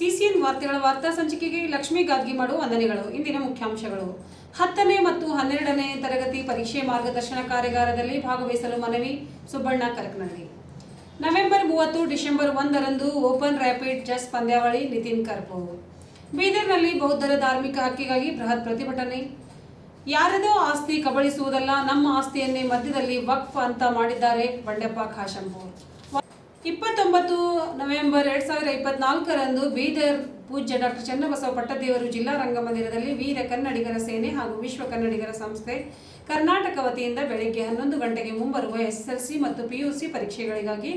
CCN ವಾರ್ತೆಗಳ ವಾರ್ತಾ ಸಂಚಿಕೆಗೆ ಲಕ್ಷ್ಮೀ ಗಾದ್ಗಿಮಾಡು ವಂದನೆಗಳು. ಇಂದಿನ ಮುಖ್ಯಾಂಶಗಳು. ಹತ್ತನೇ ಮತ್ತು ಹನ್ನೆರಡನೇ ತರಗತಿ ಪರೀಕ್ಷೆ ಮಾರ್ಗದರ್ಶನ ಕಾರ್ಯಾಗಾರದಲ್ಲಿ ಭಾಗವಹಿಸಲು ಮನವಿ, ಸುಬ್ಬಣ್ಣ ಕರಕ್ನಳ್ಳಿ ನವೆಂಬರ್ ಮೂವತ್ತು, ಡಿಸೆಂಬರ್ ಒಂದರಂದು ಓಪನ್ ರ್ಯಾಪಿಡ್ ಚೆಸ್ ಪಂದ್ಯಾವಳಿ, ನಿತಿನ್ ಕರ್ಪು ಬೀದರ್ನಲ್ಲಿ ಬೌದ್ಧರ ಧಾರ್ಮಿಕ ಹಕ್ಕಿಗಾಗಿ ಬೃಹತ್ ಪ್ರತಿಭಟನೆ. ಯಾರದೋ ಆಸ್ತಿ ಕಬಳಿಸುವುದಲ್ಲ, ನಮ್ಮ ಆಸ್ತಿಯನ್ನೇ ಮಧ್ಯದಲ್ಲಿ ವಕ್ಫ್ ಅಂತ ಮಾಡಿದ್ದಾರೆ ಬಂಡೆಪ್ಪ ಖಾಶಂಪುರ್. ಇಪ್ಪತ್ತೊಂಬತ್ತು ನವೆಂಬರ್ ಎರಡ್ ಸಾವಿರದ ಇಪ್ಪತ್ನಾಲ್ಕರಂದು ಬೀದರ್ ಪೂಜ್ಯ ಡಾಕ್ಟರ್ ಚನ್ನಬಸವ ಪಟ್ಟದೇವರು ಜಿಲ್ಲಾ ರಂಗಮಂದಿರದಲ್ಲಿ ವೀರ ಕನ್ನಡಿಗರ ಸೇನೆ ಹಾಗೂ ವಿಶ್ವ ಕನ್ನಡಿಗರ ಸಂಸ್ಥೆ ಕರ್ನಾಟಕ ವತಿಯಿಂದ ಬೆಳಗ್ಗೆ ಹನ್ನೊಂದು ಗಂಟೆಗೆ ಮುಂಬರುವ ಎಸ್ಎಸ್ಎಲ್ಸಿ ಮತ್ತು ಪಿಯುಸಿ ಪರೀಕ್ಷೆಗಳಿಗಾಗಿ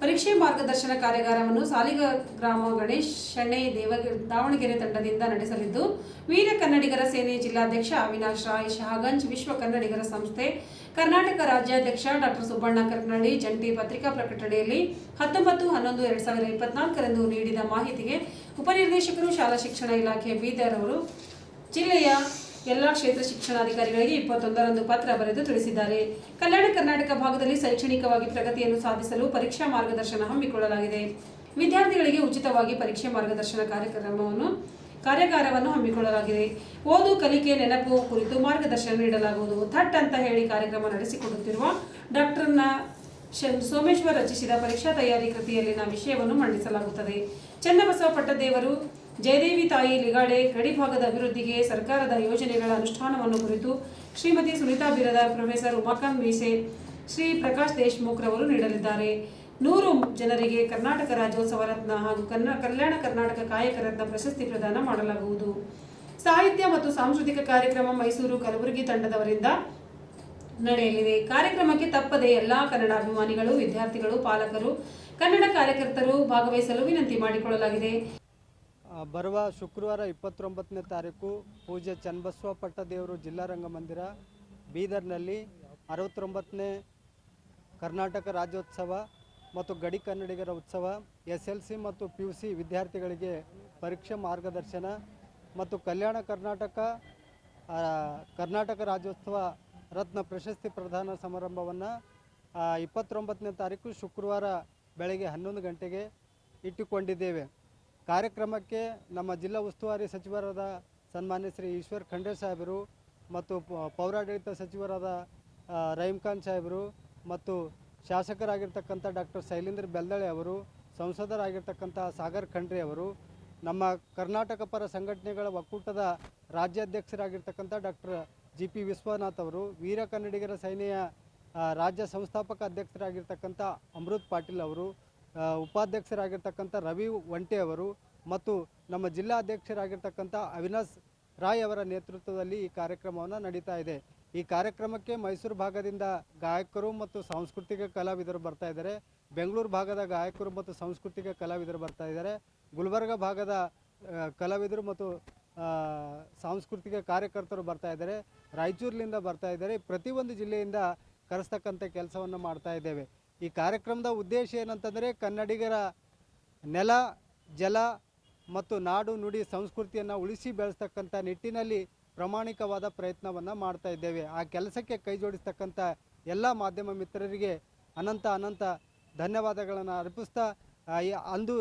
ಪರೀಕ್ಷೆ ಮಾರ್ಗದರ್ಶನ ಕಾರ್ಯಾಗಾರವನ್ನು ಸಾಲಿಗ ಗ್ರಾಮ ಗಣೇಶ್ ಶೆಣ್ಣೆ ದೇವ ದಾವಣಗೆರೆ ತಂಡದಿಂದ ನಡೆಸಲಿದ್ದು, ವೀರ ಕನ್ನಡಿಗರ ಸೇನೆ ಜಿಲ್ಲಾಧ್ಯಕ್ಷ ಅವಿನಾಶ್ ರಾಯ್ ಶಹಗಂಜ್ ವಿಶ್ವ ಕನ್ನಡಿಗರ ಸಂಸ್ಥೆ ಕರ್ನಾಟಕ ರಾಜ್ಯಾಧ್ಯಕ್ಷ ಡಾಕ್ಟರ್ ಸುಬ್ಬಣ್ಣ ಕರ್ನಾಡಿ ಜಂಟಿ ಪತ್ರಿಕಾ ಪ್ರಕಟಣೆಯಲ್ಲಿ ಹತ್ತೊಂಬತ್ತು, ಹನ್ನೊಂದು, ಎರಡ್ ಸಾವಿರದ ಇಪ್ಪತ್ನಾಲ್ಕರಂದು ನೀಡಿದ ಮಾಹಿತಿಗೆ ಉಪನಿರ್ದೇಶಕರು, ಶಾಲಾ ಶಿಕ್ಷಣ ಇಲಾಖೆ ಬೀದರ್ ಅವರು ಜಿಲ್ಲೆಯ ಎಲ್ಲಾ ಕ್ಷೇತ್ರ ಶಿಕ್ಷಣಾಧಿಕಾರಿಗಳಿಗೆ ಇಪ್ಪತ್ತೊಂದರಂದು ಪತ್ರ ಬರೆದು ತಿಳಿಸಿದ್ದಾರೆ. ಕಲ್ಯಾಣ ಕರ್ನಾಟಕ ಭಾಗದಲ್ಲಿ ಶೈಕ್ಷಣಿಕವಾಗಿ ಪ್ರಗತಿಯನ್ನು ಸಾಧಿಸಲು ಪರೀಕ್ಷಾ ಮಾರ್ಗದರ್ಶನ ಹಮ್ಮಿಕೊಳ್ಳಲಾಗಿದೆ. ವಿದ್ಯಾರ್ಥಿಗಳಿಗೆ ಉಚಿತವಾಗಿ ಪರೀಕ್ಷೆ ಮಾರ್ಗದರ್ಶನ ಕಾರ್ಯಕ್ರಮವನ್ನು, ಕಾರ್ಯಾಗಾರವನ್ನು ಹಮ್ಮಿಕೊಳ್ಳಲಾಗಿದೆ. ಓದು, ಕಲಿಕೆ, ನೆನಪು ಕುರಿತು ಮಾರ್ಗದರ್ಶನ ನೀಡಲಾಗುವುದು. ಥಟ್ ಅಂತ ಹೇಳಿ ಕಾರ್ಯಕ್ರಮ ನಡೆಸಿಕೊಡುತ್ತಿರುವ ಡಾಕ್ಟರ್ನ ಸೋಮೇಶ್ವರ್ ರಚಿಸಿದ ಪರೀಕ್ಷಾ ತಯಾರಿ ಕೃತಿಯಲ್ಲಿನ ವಿಷಯವನ್ನು ಮಂಡಿಸಲಾಗುತ್ತದೆ. ಚನ್ನಬಸವ ಪಟ್ಟದೇವರು ಜಯದೇವಿ ತಾಯಿ ಲಿಗಾಡೆ ಗಡಿಭಾಗದ ಅಭಿವೃದ್ಧಿಗೆ ಸರ್ಕಾರದ ಯೋಜನೆಗಳ ಅನುಷ್ಠಾನವನ್ನು ಕುರಿತು ಶ್ರೀಮತಿ ಸುನೀತಾ ಬಿರದಾರ್ ಪ್ರೊಫೆಸರ್ ಉಮಾಕಾಂತ್ ಮೀಸೆ, ಶ್ರೀ ಪ್ರಕಾಶ್ ದೇಶ್ಮುಖ್ ರವರು ನೀಡಲಿದ್ದಾರೆ. ನೂರು ಜನರಿಗೆ ಕರ್ನಾಟಕ ರಾಜ್ಯೋತ್ಸವ ರತ್ನ ಹಾಗೂ ಕನ್ನ ಕಲ್ಯಾಣ ಕರ್ನಾಟಕ ಕಾಯಕ ರತ್ನ ಪ್ರಶಸ್ತಿ ಪ್ರದಾನ ಮಾಡಲಾಗುವುದು. ಸಾಹಿತ್ಯ ಮತ್ತು ಸಾಂಸ್ಕೃತಿಕ ಕಾರ್ಯಕ್ರಮ ಮೈಸೂರು ಕಲಬುರಗಿ ತಂಡದವರಿಂದ ನಡೆಯಲಿದೆ. ಕಾರ್ಯಕ್ರಮಕ್ಕೆ ತಪ್ಪದೆ ಎಲ್ಲಾ ಕನ್ನಡ ಅಭಿಮಾನಿಗಳು, ವಿದ್ಯಾರ್ಥಿಗಳು, ಪಾಲಕರು, ಕನ್ನಡ ಕಾರ್ಯಕರ್ತರು ಭಾಗವಹಿಸಲು ವಿನಂತಿ ಮಾಡಿಕೊಳ್ಳಲಾಗಿದೆ. ಬರುವ ಶುಕ್ರವಾರ ಇಪ್ಪತ್ತೊಂಬತ್ತನೇ ತಾರೀಕು ಪೂಜೆ ಚನ್ನಬಸವ ಪಟ್ಟದೇವರು ಜಿಲ್ಲಾ ರಂಗಮಂದಿರ ಬೀದರ್ನಲ್ಲಿ ಅರವತ್ತೊಂಬತ್ತನೇ ಕರ್ನಾಟಕ ರಾಜ್ಯೋತ್ಸವ ಮತ್ತು ಗಡಿ ಕನ್ನಡಿಗರ ಉತ್ಸವ ಎಸ್ ಎಲ್ ಸಿ ಮತ್ತು ಪಿ ಯು ಸಿ ವಿದ್ಯಾರ್ಥಿಗಳಿಗೆ ಪರೀಕ್ಷೆ ಮಾರ್ಗದರ್ಶನ ಮತ್ತು ಕಲ್ಯಾಣ ಕರ್ನಾಟಕ ಕರ್ನಾಟಕ ರಾಜ್ಯೋತ್ಸವ ರತ್ನ ಪ್ರಶಸ್ತಿ ಪ್ರದಾನ ಸಮಾರಂಭವನ್ನು ಇಪ್ಪತ್ತೊಂಬತ್ತನೇ ತಾರೀಕು ಶುಕ್ರವಾರ ಬೆಳಗ್ಗೆ ಹನ್ನೊಂದು ಗಂಟೆಗೆ ಇಟ್ಟುಕೊಂಡಿದ್ದೇವೆ. ಕಾರ್ಯಕ್ರಮಕ್ಕೆ ನಮ್ಮ ಜಿಲ್ಲಾ ಉಸ್ತುವಾರಿ ಸಚಿವರಾದ ಸನ್ಮಾನ್ಯ ಶ್ರೀ ಈಶ್ವರ್ ಖಂಡ್ರೆ ಸಾಹೇಬರು ಮತ್ತು ಪೌರಾಡಳಿತ ಸಚಿವರಾದ ರಹೀಂ ಖಾನ್ ಸಾಹೇಬರು ಮತ್ತು ಶಾಸಕರಾಗಿರ್ತಕ್ಕಂಥ ಡಾಕ್ಟರ್ ಶೈಲೇಂದ್ರ ಬೆಲ್ದಳೆ ಅವರು, ಸಂಸದರಾಗಿರ್ತಕ್ಕಂಥ ಸಾಗರ್ ಖಂಡ್ರೆ ಅವರು, ನಮ್ಮ ಕರ್ನಾಟಕ ಪರ ಸಂಘಟನೆಗಳ ಒಕ್ಕೂಟದ ರಾಜ್ಯಾಧ್ಯಕ್ಷರಾಗಿರ್ತಕ್ಕಂಥ ಡಾಕ್ಟರ್ ಜಿ ಪಿ ವಿಶ್ವನಾಥ್ ಅವರು, ವೀರ ಕನ್ನಡಿಗರ ಸೇನೆಯ ರಾಜ್ಯ ಸಂಸ್ಥಾಪಕ ಅಧ್ಯಕ್ಷರಾಗಿರ್ತಕ್ಕಂಥ ಅಮೃತ್ ಪಾಟೀಲ್ ಅವರು ಉಪಾಧ್ಯಕ್ಷರಾಗಿರ್ತಕ್ಕಂಥ ರವಿ ಒಂಟೆ ಅವರು ಮತ್ತು ನಮ್ಮ ಜಿಲ್ಲಾಧ್ಯಕ್ಷರಾಗಿರ್ತಕ್ಕಂಥ ಅವಿನಾಶ್ ರಾಯ್ ಅವರ ನೇತೃತ್ವದಲ್ಲಿ ಈ ಕಾರ್ಯಕ್ರಮವನ್ನು ನಡೀತಾ ಇದೆ. ಈ ಕಾರ್ಯಕ್ರಮಕ್ಕೆ ಮೈಸೂರು ಭಾಗದಿಂದ ಗಾಯಕರು ಮತ್ತು ಸಾಂಸ್ಕೃತಿಕ ಕಲಾವಿದರು ಬರ್ತಾ ಇದ್ದಾರೆ. ಬೆಂಗಳೂರು ಭಾಗದ ಗಾಯಕರು ಮತ್ತು ಸಾಂಸ್ಕೃತಿಕ ಕಲಾವಿದರು ಬರ್ತಾ ಇದ್ದಾರೆ. ಗುಲ್ಬರ್ಗ ಭಾಗದ ಕಲಾವಿದರು ಮತ್ತು ಸಾಂಸ್ಕೃತಿಕ ಕಾರ್ಯಕರ್ತರು ಬರ್ತಾ ಇದ್ದಾರೆ. ರಾಯಚೂರಿನಿಂದ ಬರ್ತಾ ಇದ್ದಾರೆ. ಪ್ರತಿಯೊಂದು ಜಿಲ್ಲೆಯಿಂದ ಕರೆಸ್ತಕ್ಕಂಥ ಕೆಲಸವನ್ನು ಮಾಡ್ತಾ ಇದ್ದೇವೆ. ಈ ಕಾರ್ಯಕ್ರಮದ ಉದ್ದೇಶ ಏನಂತಂದರೆ ಕನ್ನಡಿಗರ ನೆಲ, ಜಲ ಮತ್ತು ನಾಡು ನುಡಿ ಸಂಸ್ಕೃತಿಯನ್ನು ಉಳಿಸಿ ಬೆಳೆಸ್ತಕ್ಕಂಥ ನಿಟ್ಟಿನಲ್ಲಿ ಪ್ರಾಮಾಣಿಕವಾದ ಪ್ರಯತ್ನವನ್ನು ಮಾಡ್ತಾ ಇದ್ದೇವೆ. ಆ ಕೆಲಸಕ್ಕೆ ಕೈ ಜೋಡಿಸ್ತಕ್ಕಂಥ ಎಲ್ಲ ಮಾಧ್ಯಮ ಮಿತ್ರರಿಗೆ ಅನಂತ ಅನಂತ ಧನ್ಯವಾದಗಳನ್ನು ಅರ್ಪಿಸ್ತಾ ಅಂದು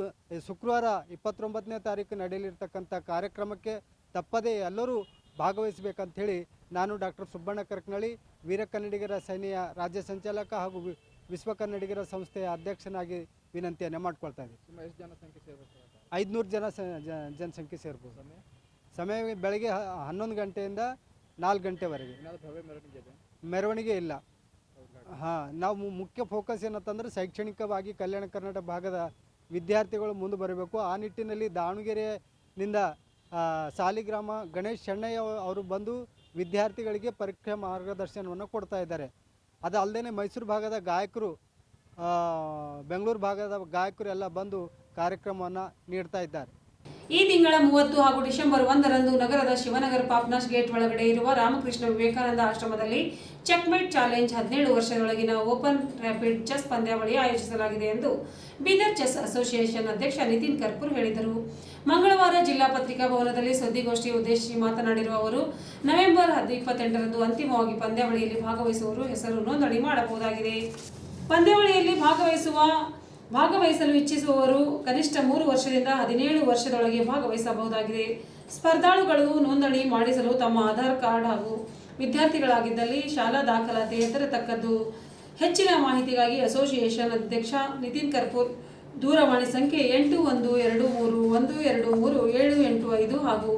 ಶುಕ್ರವಾರ ಇಪ್ಪತ್ತೊಂಬತ್ತನೇ ತಾರೀಕು ನಡೆಯಲಿರ್ತಕ್ಕಂಥ ಕಾರ್ಯಕ್ರಮಕ್ಕೆ ತಪ್ಪದೇ ಎಲ್ಲರೂ ಭಾಗವಹಿಸಬೇಕಂಥೇಳಿ ನಾನು ಡಾಕ್ಟರ್ ಸುಬ್ಬಣ್ಣ ಕರ್ಕನಳ್ಳಿ ವೀರ ಕನ್ನಡಿಗರ ಸೇನೆಯ ರಾಜ್ಯ ಸಂಚಾಲಕ ಹಾಗೂ ವಿ- ವಿಶ್ವ ಕನ್ನಡಿಗರ ಸಂಸ್ಥೆಯ ಅಧ್ಯಕ್ಷನಾಗಿ ವಿನಂತಿಯನ್ನು ಮಾಡ್ಕೊಳ್ತಾ ಇದ್ದೀವಿ ಎಷ್ಟು ಜನಸಂಖ್ಯೆ ಐದುನೂರು ಜನ ಜನಸಂಖ್ಯೆ ಸೇರ್ಬೋದು. ಸಮಯ? ಬೆಳಗ್ಗೆ ಹನ್ನೊಂದು ಗಂಟೆಯಿಂದ ನಾಲ್ಕು ಗಂಟೆವರೆಗೆ. ಮೆರವಣಿಗೆ ಇಲ್ಲ? ಹಾಂ ನಾವು ಮುಖ್ಯ ಫೋಕಸ್ ಏನಂತಂದ್ರೆ ಶೈಕ್ಷಣಿಕವಾಗಿ ಕಲ್ಯಾಣ ಕರ್ನಾಟಕ ಭಾಗದ ವಿದ್ಯಾರ್ಥಿಗಳು ಮುಂದೆ ಬರಬೇಕು. ಆ ನಿಟ್ಟಿನಲ್ಲಿ ದಾವಣಗೆರೆಯಿಂದ ಸಾಲಿಗ್ರಾಮ ಗಣೇಶ್ ಶೆಣ್ಣಯ್ಯ ಅವರು ಬಂದು ವಿದ್ಯಾರ್ಥಿಗಳಿಗೆ ಪರೀಕ್ಷೆ ಮಾರ್ಗದರ್ಶನವನ್ನು ಕೊಡ್ತಾ ಇದ್ದಾರೆ. ಅದು ಅಲ್ಲದೆ ಮೈಸೂರು ಭಾಗದ ಗಾಯಕರು ಬೆಂಗಳೂರು ಭಾಗದ ಗಾಯಕರು ಎಲ್ಲ ಬಂದು ಕಾರ್ಯಕ್ರಮವನ್ನು ನೀಡ್ತಾ ಇದ್ದಾರೆ. ಈ ತಿಂಗಳ ಮೂವತ್ತು ಹಾಗೂ ಡಿಸೆಂಬರ್ ಒಂದರಂದು ನಗರದ ಶಿವನಗರ ಪಾಪ್ನಾಸ್ ಗೇಟ್ ಒಳಗಡೆ ಇರುವ ರಾಮಕೃಷ್ಣ ವಿವೇಕಾನಂದ ಆಶ್ರಮದಲ್ಲಿ ಚೆಕ್ಮೇಟ್ ಚಾಲೆಂಜ್ ಹದಿನೇಳು ವರ್ಷದೊಳಗಿನ ಓಪನ್ ರ್ಯಾಪಿಡ್ ಚೆಸ್ ಪಂದ್ಯಾವಳಿ ಆಯೋಜಿಸಲಾಗಿದೆ ಎಂದು ಬೀದರ್ ಚೆಸ್ ಅಸೋಸಿಯೇಷನ್ ಅಧ್ಯಕ್ಷ ನಿತಿನ್ ಕರ್ಪೂರ್ ಹೇಳಿದರು. ಮಂಗಳವಾರ ಜಿಲ್ಲಾ ಪತ್ರಿಕಾ ಭವನದಲ್ಲಿ ಸುದ್ದಿಗೋಷ್ಠಿ ಉದ್ದೇಶಿಸಿ ಮಾತನಾಡಿರುವ ಅವರು, ನವೆಂಬರ್ ಹದ್ ಇಪ್ಪತ್ತೆಂಟರಂದು ಅಂತಿಮವಾಗಿ ಪಂದ್ಯಾವಳಿಯಲ್ಲಿ ಭಾಗವಹಿಸುವವರು ಹೆಸರು ನೋಂದಣಿ ಮಾಡಬಹುದಾಗಿದೆ. ಪಂದ್ಯಾವಳಿಯಲ್ಲಿ ಭಾಗವಹಿಸುವ ಭಾಗವಹಿಸಲು ಇಚ್ಛಿಸುವವರು ಕನಿಷ್ಠ ಮೂರು ವರ್ಷದಿಂದ ಹದಿನೇಳು ವರ್ಷದೊಳಗೆ ಭಾಗವಹಿಸಬಹುದಾಗಿದೆ. ಸ್ಪರ್ಧಾಳುಗಳು ನೋಂದಣಿ ಮಾಡಿಸಲು ತಮ್ಮ ಆಧಾರ್ ಕಾರ್ಡ್ ಹಾಗೂ ವಿದ್ಯಾರ್ಥಿಗಳಾಗಿದ್ದಲ್ಲಿ ಶಾಲಾ ದಾಖಲಾತಿ ತಕ್ಕದ್ದು ಹೆಚ್ಚಿನ ಮಾಹಿತಿಗಾಗಿ ಅಸೋಸಿಯೇಷನ್ ಅಧ್ಯಕ್ಷ ನಿತಿನ್ ಕರ್ಪೂರ್. ದೂರವಾಣಿ ಸಂಖ್ಯೆ ಎಂಟು ಒಂದು ಎರಡು ಮೂರು ಒಂದು ಎರಡು ಮೂರು ಏಳು ಎಂಟು ಐದು ಹಾಗೂ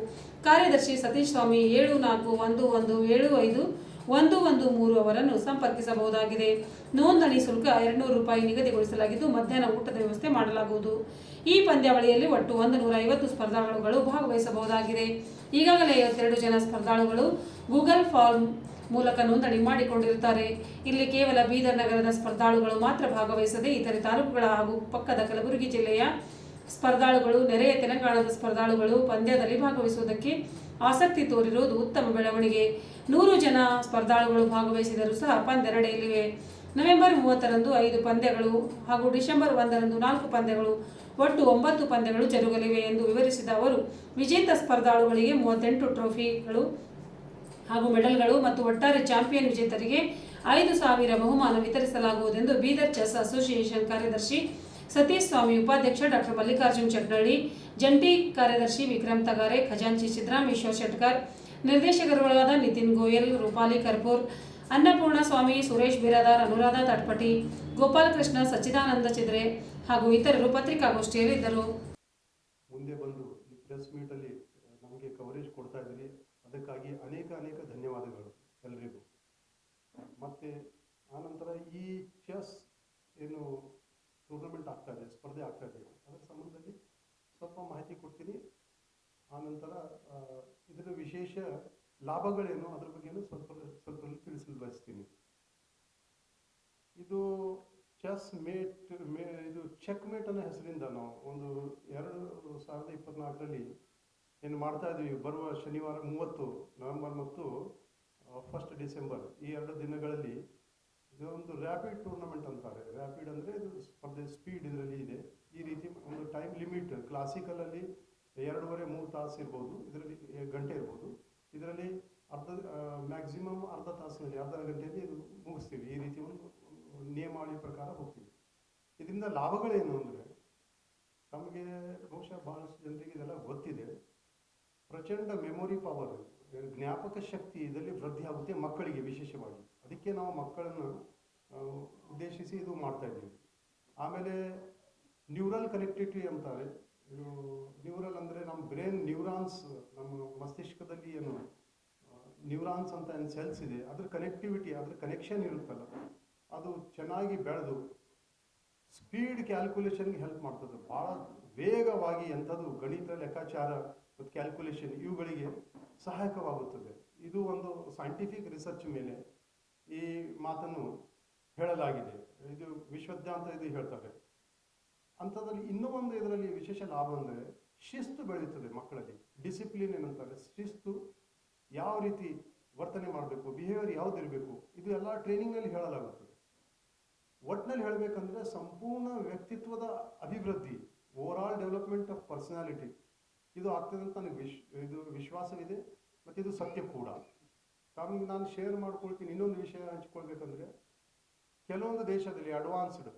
ಕಾರ್ಯದರ್ಶಿ ಸತೀಶ್ ಸ್ವಾಮಿ ಏಳು ನಾಲ್ಕು ಒಂದು ಒಂದು ಏಳು ಐದು ಒಂದು ಒಂದು ಮೂರು ಅವರನ್ನು ಸಂಪರ್ಕಿಸಬಹುದಾಗಿದೆ. ನೋಂದಣಿ ಶುಲ್ಕ ಎರಡುನೂರು ರೂಪಾಯಿ ನಿಗದಿಗೊಳಿಸಲಾಗಿದ್ದು ಮಧ್ಯಾಹ್ನ ಊಟದ ವ್ಯವಸ್ಥೆ ಮಾಡಲಾಗುವುದು. ಈ ಪಂದ್ಯಾವಳಿಯಲ್ಲಿ ಒಟ್ಟು ಒಂದು ನೂರ ಐವತ್ತು ಸ್ಪರ್ಧಾಳುಗಳು ಭಾಗವಹಿಸಬಹುದಾಗಿದೆ. ಈಗಾಗಲೇ ಐವತ್ತೆರಡು ಜನ ಸ್ಪರ್ಧಾಳುಗಳು ಗೂಗಲ್ ಫಾರ್ಮ್ ಮೂಲಕ ನೋಂದಣಿ ಮಾಡಿಕೊಂಡಿರುತ್ತಾರೆ. ಇಲ್ಲಿ ಕೇವಲ ಬೀದರ್ ನಗರದ ಸ್ಪರ್ಧಾಳುಗಳು ಮಾತ್ರ ಭಾಗವಹಿಸದೆ ಇತರೆ ತಾಲೂಕುಗಳ ಹಾಗೂ ಪಕ್ಕದ ಕಲಬುರಗಿ ಜಿಲ್ಲೆಯ ಸ್ಪರ್ಧಾಳುಗಳು, ನೆರೆಯ ತೆಲಂಗಾಣದ ಸ್ಪರ್ಧಾಳುಗಳು ಪಂದ್ಯದಲ್ಲಿ ಭಾಗವಹಿಸುವುದಕ್ಕೆ ಆಸಕ್ತಿ ತೋರಿರುವುದು ಉತ್ತಮ ಬೆಳವಣಿಗೆ. ನೂರು ಜನ ಸ್ಪರ್ಧಾಳುಗಳು ಭಾಗವಹಿಸಿದರೂ ಸಹ ಪಂದ್ಯ ನಡೆಯಲಿವೆ ನವೆಂಬರ್ ಮೂವತ್ತರಂದು ಐದು ಪಂದ್ಯಗಳು ಹಾಗೂ ಡಿಸೆಂಬರ್ ಒಂದರಂದು ನಾಲ್ಕು ಪಂದ್ಯಗಳು, ಒಟ್ಟು ಒಂಬತ್ತು ಪಂದ್ಯಗಳು ಜರುಗಲಿವೆ ಎಂದು ವಿವರಿಸಿದ ಅವರು, ವಿಜೇತ ಸ್ಪರ್ಧಾಳುಗಳಿಗೆ ಮೂವತ್ತೆಂಟು ಟ್ರೋಫಿಗಳು ಹಾಗೂ ಮೆಡಲ್ಗಳು ಮತ್ತು ಒಟ್ಟಾರೆ ಚಾಂಪಿಯನ್ ವಿಜೇತರಿಗೆ ಐದು ಸಾವಿರ ಬಹುಮಾನ ವಿತರಿಸಲಾಗುವುದೆಂದು ಬೀದರ್ ಚೆಸ್ ಅಸೋಸಿಯೇಷನ್ ಕಾರ್ಯದರ್ಶಿ ಸತೀಶ್ ಸ್ವಾಮಿ ಉಪಾಧ್ಯಕ್ಷ ಡಾಕ್ಟರ್ ಮಲ್ಲಿಕಾರ್ಜುನ್ ಚಟ್ನಳ್ಳಿ ಜಂಟಿ ಕಾರ್ಯದರ್ಶಿ ವಿಕ್ರಮ್ ತಗಾರೆ, ಖಜಾಂಚಿ ಸಿದ್ದರಾಮೇಶ್ವರ್ ಶೆಟ್ಕರ್, ನಿರ್ದೇಶಕರುಗಳಾದ ನಿತಿನ್ ಗೋಯಲ್, ರೂಪಾಲಿ ಕರ್ಪೂರ್, ಅನ್ನಪೂರ್ಣ ಸ್ವಾಮಿ, ಸುರೇಶ್ ಬಿರಾದಾರ್, ಅನುರಾಧ ತಟ್ಪಟಿ ಗೋಪಾಲಕೃಷ್ಣ, ಸಚ್ಚಿದಾನಂದ ಚಿದ್ರೆ ಹಾಗೂ ಇತರರು ಪತ್ರಿಕಾಗೋಷ್ಠಿಯಲ್ಲಿದ್ದರು ಮುಂದೆ ಬಂದು ಈ ಪ್ರೆಸ್ ಮೀಟಲ್ಲಿ ನಮಗೆ ಕವರೇಜ್ ಕೊಡ್ತಾ ಇದ್ದೀರಿ. ಅದಕ್ಕಾಗಿ ಅನೇಕ ಅನೇಕ ಧನ್ಯವಾದಗಳು ಎಲ್ಲರಿಗೂ ಮತ್ತೆ ಆನಂತರ ಈ ಚೆಸ್ ಏನು ಟೂರ್ನಮೆಂಟ್ ಆಗ್ತಾ ಇದೆ, ಸ್ಪರ್ಧೆ ಆಗ್ತಾ ಇದೆ. ಅದರ ಸಂಬಂಧದಲ್ಲಿ ಸ್ವಲ್ಪ ಮಾಹಿತಿ ಕೊಡ್ತೀನಿ. ಆನಂತರ ನಂತರ ಇದರ ವಿಶೇಷ ಲಾಭಗಳೇನು, ಅದ್ರ ಬಗ್ಗೆನೂ ಸ್ವಲ್ಪ ಸ್ವಲ್ಪ ತಿಳಿಸಲು ಬಯಸ್ತೀನಿ. ಇದು ಚೆಸ್ ಮೇಟ್, ಮೇ, ಇದು ಚೆಕ್ ಮೇಟ್ ಅನ್ನೋ ಹೆಸರಿಂದ ನಾವು ಒಂದು ಎರಡು ಸಾವಿರದ ಇಪ್ಪತ್ನಾಲ್ಕರಲ್ಲಿ ಏನು ಮಾಡ್ತಾ ಇದ್ವಿ, ಬರುವ ಶನಿವಾರ ಮೂವತ್ತು, ನವೆಂಬರ್ ಮತ್ತು ಫಸ್ಟ್ ಡಿಸೆಂಬರ್ ಈ ಎರಡು ದಿನಗಳಲ್ಲಿ ಇದು ಒಂದು ರ್ಯಾಪಿಡ್ ಟೂರ್ನಮೆಂಟ್ ಅಂತಾರೆ. ರ್ಯಾಪಿಡ್ ಅಂದರೆ ಇದು ಸ್ಪರ್ಧೆ ಸ್ಪೀಡ್ ಇದರಲ್ಲಿ ಇದೆ. ಈ ರೀತಿ ಒಂದು ಟೈಮ್ ಲಿಮಿಟ್ ಕ್ಲಾಸಿಕಲಲ್ಲಿ ಎರಡೂವರೆ, ಮೂರು ತಾಸು ಇರ್ಬೋದು. ಇದರಲ್ಲಿ ಗಂಟೆ ಇರ್ಬೋದು. ಇದರಲ್ಲಿ ಅರ್ಧ ಮ್ಯಾಕ್ಸಿಮಮ್ ಅರ್ಧ ತಾಸಿನಲ್ಲಿ, ಅರ್ಧ ಗಂಟೆಯಲ್ಲಿ ಇದು ಮುಗಿಸ್ತೀವಿ. ಈ ರೀತಿ ಒಂದು ಒಂದು ನಿಯಮಾವಳಿ ಪ್ರಕಾರ ಹೋಗ್ತೀವಿ. ಇದರಿಂದ ಲಾಭಗಳೇನು ಅಂದರೆ, ನಮಗೆ ಬಹುಶಃ ಬಹಳಷ್ಟು ಜನರಿಗೆ ಇದೆಲ್ಲ ಗೊತ್ತಿದೆ. ಪ್ರಚಂಡ ಮೆಮೊರಿ ಪವರ್ ಜ್ಞಾಪಕ ಶಕ್ತಿ ಇದರಲ್ಲಿ ವೃದ್ಧಿ ಆಗುತ್ತೆ ಮಕ್ಕಳಿಗೆ ವಿಶೇಷವಾಗಿ. ಅದಕ್ಕೆ ನಾವು ಮಕ್ಕಳನ್ನು ಉದ್ದೇಶಿಸಿ ಇದು ಮಾಡ್ತಾ ಇದ್ದೀವಿ. ಆಮೇಲೆ ನ್ಯೂರಲ್ ಕನೆಕ್ಟಿವಿಟಿ ಅಂತಾರೆ. ಇದು ನ್ಯೂರಲ್ ಅಂದರೆ ನಮ್ಮ ಬ್ರೈನ್ ನ್ಯೂರಾನ್ಸ್ ನಮ್ಮ ಮಸ್ತಿಷ್ಕದಲ್ಲಿ ಏನು ನ್ಯೂರಾನ್ಸ್ ಅಂತ ಏನು ಸೆಲ್ಸ್ ಇದೆ, ಅದ್ರ ಕನೆಕ್ಟಿವಿಟಿ ಅದ್ರ ಕನೆಕ್ಷನ್ ಇರುತ್ತಲ್ಲ, ಅದು ಚೆನ್ನಾಗಿ ಬೆಳೆದು ಸ್ಪೀಡ್ ಕ್ಯಾಲ್ಕುಲೇಷನ್ಗೆ ಹೆಲ್ಪ್ ಮಾಡ್ತದೆ. ಭಾಳ ವೇಗವಾಗಿ ಎಂಥದ್ದು ಗಣಿತ, ಲೆಕ್ಕಾಚಾರ ಮತ್ತು ಕ್ಯಾಲ್ಕುಲೇಷನ್ ಇವುಗಳಿಗೆ ಸಹಾಯಕವಾಗುತ್ತದೆ. ಇದು ಒಂದು ಸೈಂಟಿಫಿಕ್ ರಿಸರ್ಚ್ ಮೇಲೆ ಈ ಮಾತನ್ನು ಹೇಳಲಾಗಿದೆ. ಇದು ವಿಶ್ವಜ್ಞಾಂತ ಇದು ಹೇಳ್ತಾರೆ. ಅಂಥದ್ರಲ್ಲಿ ಇನ್ನೂ ಒಂದು ಇದರಲ್ಲಿ ವಿಶೇಷ ಲಾಭ ಅಂದರೆ ಶಿಸ್ತು ಬೆಳೆಯುತ್ತದೆ ಮಕ್ಕಳಲ್ಲಿ. ಡಿಸಿಪ್ಲಿನ್ ಏನಂತಾರೆ? ಶಿಸ್ತು ಯಾವ ರೀತಿ ವರ್ತನೆ ಮಾಡಬೇಕು? ಬಿಹೇವಿಯರ್ ಯಾವುದಿರಬೇಕು ಇದು ಎಲ್ಲ ಟ್ರೈನಿಂಗ್ನಲ್ಲಿ ಹೇಳಲಾಗುತ್ತದೆ. ಒಟ್ನಲ್ಲಿ ಹೇಳಬೇಕಂದ್ರೆ ಸಂಪೂರ್ಣ ವ್ಯಕ್ತಿತ್ವದ ಅಭಿವೃದ್ಧಿ over all development of personality ಇದು ಆಗ್ತದೆ ಅಂತ ನನಗೆ ವಿಶ್ ಇದು ವಿಶ್ವಾಸವಿದೆ ಮತ್ತು ಇದು ಸತ್ಯ ಕೂಡ. ತಮಗೆ ನಾನು ಶೇರ್ ಮಾಡ್ಕೊಳ್ತೀನಿ, ಇನ್ನೊಂದು ವಿಷಯ ಹಂಚ್ಕೊಳ್ಬೇಕಂದ್ರೆ, ಕೆಲವೊಂದು ದೇಶದಲ್ಲಿ ಅಡ್ವಾನ್ಸ್ಡ್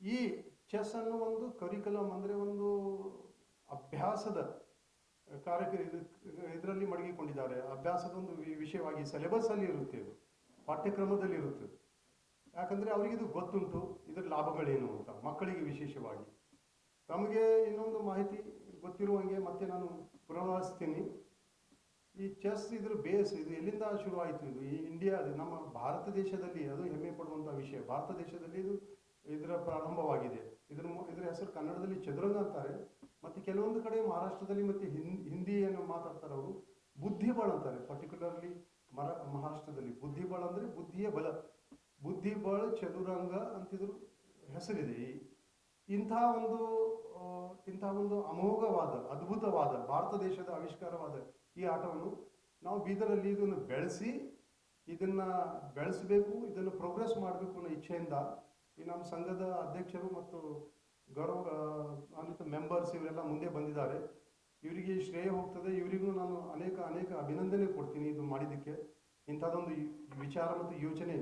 ಈ ಚೆಸ್ ಅನ್ನು ಒಂದು ಕರಿಕುಲಮ್ ಅಂದರೆ ಒಂದು ಅಭ್ಯಾಸದ ಕಾರ್ಯಕ್ರಮ ಇದು, ಇದರಲ್ಲಿ ಮಡಗಿಕೊಂಡಿದ್ದಾರೆ. ಅಭ್ಯಾಸದ ಒಂದು ವಿಷಯವಾಗಿ ಸಿಲೆಬಸ್ ಅಲ್ಲಿ ಇರುತ್ತೆ ಇದು, ಪಾಠ್ಯಕ್ರಮದಲ್ಲಿ ಇರುತ್ತೆ ಯಾಕಂದರೆ ಅವರಿಗೆ ಇದು ಗೊತ್ತುಂಟು ಇದರ ಲಾಭಗಳೇನು ಅಂತ, ಮಕ್ಕಳಿಗೆ ವಿಶೇಷವಾಗಿ. ತಮಗೆ ಇನ್ನೊಂದು ಮಾಹಿತಿ ಗೊತ್ತಿರುವಂಗೆ ಮತ್ತೆ ನಾನು ಪುನರಾವರ್ತಿಸ್ತೀನಿ. ಈ ಚೆಸ್ ಇದ್ರ ಬೇಸ್ ಇದು ಎಲ್ಲಿಂದ ಶುರುವಾಯಿತು? ಇದು ಈ ಇಂಡಿಯಾ ನಮ್ಮ ಭಾರತ ದೇಶದಲ್ಲಿ ಅದು ಹೆಮ್ಮೆ ಪಡುವಂಥ ವಿಷಯ. ಭಾರತ ದೇಶದಲ್ಲಿ ಇದು ಇದರ ಪ್ರಾರಂಭವಾಗಿದೆ. ಇದ್ರ ಇದರ ಹೆಸರು ಕನ್ನಡದಲ್ಲಿ ಚದುರಂಗ ಅಂತಾರೆ. ಮತ್ತು ಕೆಲವೊಂದು ಕಡೆ ಮಹಾರಾಷ್ಟ್ರದಲ್ಲಿ ಮತ್ತು ಹಿಂದಿ ಹಿಂದಿಯನ್ನು ಮಾತಾಡ್ತಾರೆ ಅವರು. ಬುದ್ಧಿಬಳ ಅಂತಾರೆ. ಪರ್ಟಿಕ್ಯುಲರ್ಲಿ ಮರ, ಮಹಾರಾಷ್ಟ್ರದಲ್ಲಿ. ಬುದ್ಧಿಬಳ ಅಂದರೆ ಬುದ್ಧಿಯ ಬಲ. ಬುದ್ಧಿಬಳ ಚದುರಂಗ ಅಂತಿದ್ರು ಹೆಸರಿದೆ. ಇಂಥ ಒಂದು ಇಂತಹ ಒಂದು ಅಮೋಘವಾದ, ಅದ್ಭುತವಾದ, ಭಾರತ ದೇಶದ ಆವಿಷ್ಕಾರವಾದ ಈ ಆಟವನ್ನು ನಾವು ಬೀದರಲ್ಲಿ ಇದನ್ನು ಬೆಳೆಸಿ, ಇದನ್ನು ಬೆಳೆಸಬೇಕು, ಇದನ್ನು ಪ್ರೋಗ್ರೆಸ್ ಮಾಡಬೇಕು ಅನ್ನೋ ಇಚ್ಛೆಯಿಂದ ಈ ನಮ್ಮ ಸಂಘದ ಅಧ್ಯಕ್ಷರು ಮತ್ತು ಗೌರವ ಅನಿತ ಮೆಂಬರ್ಸ್ ಇವರೆಲ್ಲ ಮುಂದೆ ಬಂದಿದ್ದಾರೆ. ಇವರಿಗೆ ಶ್ರೇಯ ಹೋಗ್ತದೆ. ಇವರಿಗೂ ನಾನು ಅನೇಕ ಅನೇಕ ಅಭಿನಂದನೆ ಕೊಡ್ತೀನಿ ಇದು ಮಾಡಿದ್ದಕ್ಕೆ. ಇಂಥದ್ದೊಂದು ವಿಚಾರ ಮತ್ತು ಯೋಚನೆ